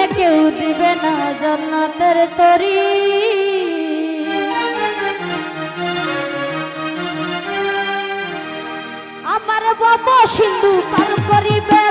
জীবনে কেউ দিবে না জান্নাতের তরি। আমার বাবা সিন্ধু পার করিবে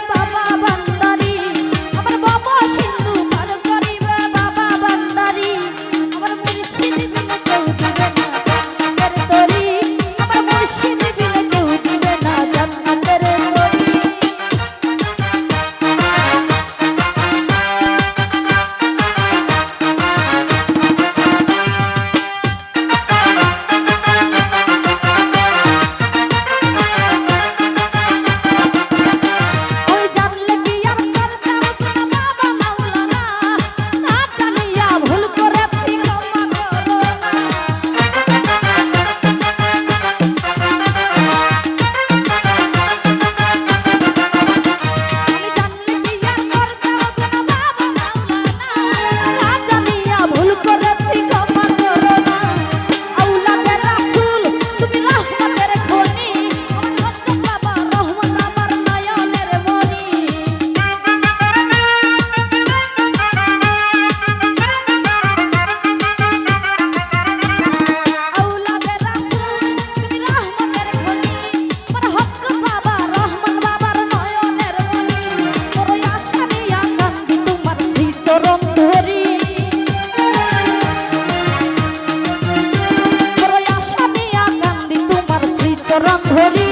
বরণ ধরি